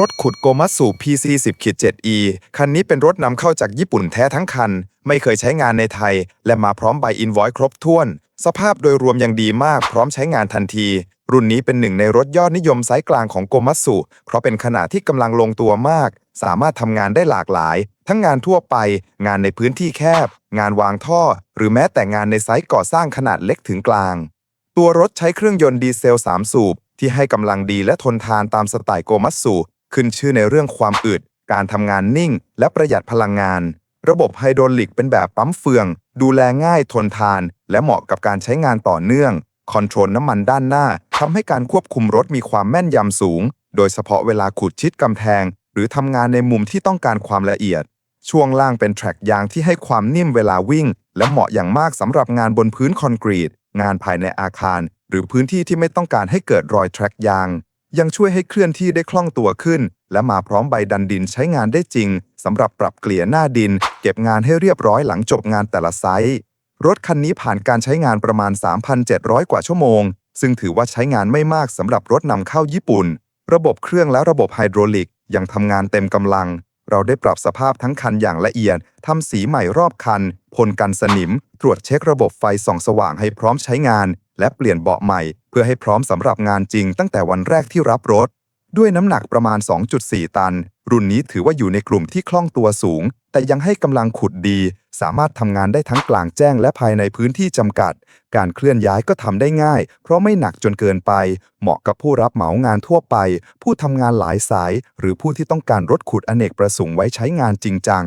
รถขุดโกมัตสุ PC 10 7E คันนี้เป็นรถนำเข้าจากญี่ปุ่นแท้ทั้งคัน ไม่เคยใช้งานในไทย และมาพร้อมใบอินวอยครบถ้วน สภาพโดยรวมยังดีมากพร้อมใช้งานทันที รุ่นนี้เป็นหนึ่งในรถยอดนิยมไซส์กลางของโกมัตสุเพราะเป็นขนาดที่กำลังลงตัวมาก สามารถทำงานได้หลากหลาย ทั้งงานทั่วไป งานในพื้นที่แคบ งานวางท่อ หรือแม้แต่งานในไซต์ก่อสร้างขนาดเล็กถึงกลาง ตัวรถใช้เครื่องยนต์ดีเซล 3 สูบที่ให้กำลังดีและทนทานตามสไตล์โกมัตสุ ขึ้นชื่อในเรื่องความอึด การทำงานนิ่ง และประหยัดพลังงาน ระบบไฮดรอลิกเป็นแบบปั๊มเฟือง ดูแลง่ายทนทาน และเหมาะกับการใช้งานต่อเนื่อง คอนโทรลน้ำมันด้านหน้าทำให้การควบคุมรถมีความแม่นยำสูง โดยเฉพาะเวลาขุดชิดกำแพง หรือทำงานในมุมที่ต้องการความละเอียด ช่วงล่างเป็นแทร็กยางที่ให้ความนิ่มเวลาวิ่ง และเหมาะอย่างมากสำหรับงานบนพื้นคอนกรีต งานภายในอาคาร หรือพื้นที่ที่ไม่ต้องการให้เกิดรอยแทร็กยาง ยังช่วยให้เคลื่อนที่ได้คล่องตัวขึ้น และมาพร้อมใบดันดินใช้งานได้จริงสำหรับปรับเกลี่ยหน้าดิน เก็บงานให้เรียบร้อยหลังจบงานแต่ละไซต์รถคันนี้ผ่านการใช้งานประมาณ 3,700 กว่าชั่วโมง ซึ่งถือว่าใช้งานไม่มากสำหรับรถนำเข้าญี่ปุ่น ระบบเครื่องและระบบไฮดรอลิกยังทำงานเต็มกำลัง เราได้ปรับสภาพทั้งคันอย่างละเอียดทำสีใหม่รอบคันพ่นกันสนิม ตรวจเช็คระบบไฟส่องสว่างให้พร้อมใช้งาน และเปลี่ยนเบาะใหม่เพื่อให้พร้อมสำหรับงานจริงตั้งแต่วันแรกที่รับรถ ด้วยน้ำหนักประมาณ 2.4 ตัน รุ่นนี้ถือว่าอยู่ในกลุ่มที่คล่องตัวสูง แต่ยังให้กำลังขุดดี สามารถทำงานได้ทั้งกลางแจ้งและภายในพื้นที่จำกัด การเคลื่อนย้ายก็ทำได้ง่าย เพราะไม่หนักจนเกินไป เหมาะกับผู้รับเหมางานทั่วไป ผู้ทำงานหลายสาย หรือผู้ที่ต้องการรถขุดอเนกประสงค์ไว้ใช้งานจริงจัง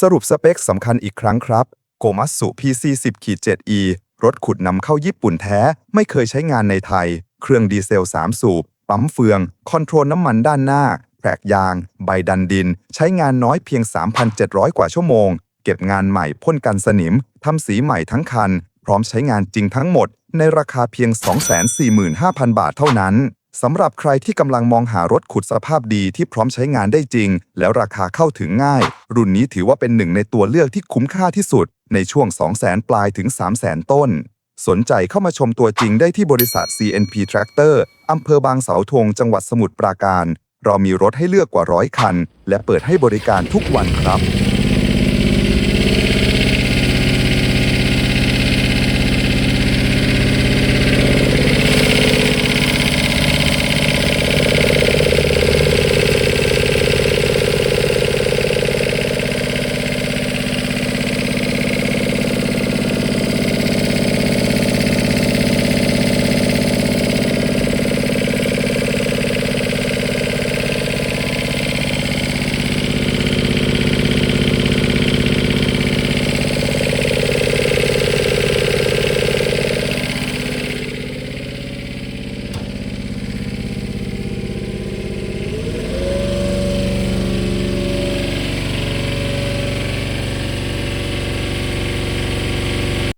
สรุปสเปคสำคัญอีกครั้งครับ โกมัตสุ PC 10 7E รถขุดนำเข้าญี่ปุ่นแท้ไม่เคยใช้งานในไทย เครื่องดีเซล 3 สูบ ปั๊มเฟือง คอนโทรลน้ำมันด้านหน้า แผลกยาง ใบดันดิน ใช้งานน้อยเพียง 3,700 กว่าชั่วโมง เก็บงานใหม่พ่นกันสนิม ทำสีใหม่ทั้งคัน พร้อมใช้งานจริงทั้งหมด ในราคาเพียง 245,000 บาทเท่านั้นสำหรับใครที่กำลังมองหารถขุดสภาพดีที่พร้อมใช้งานได้จริง แล้วราคาเข้าถึงง่าย รุ่นนี้ถือว่าเป็นหนึ่งในตัวเลือกที่คุ้มค่าที่สุด ในช่วง 200,000 ปลายถึง 300,000 ต้น สนใจเข้ามาชมตัวจริงได้ที่บริษัท CNP Tractor อำเภอบางเสาธงจังหวัดสมุทรปราการ เรามีรถให้เลือกกว่าร้อยคัน และเปิดให้บริการทุกวันครับ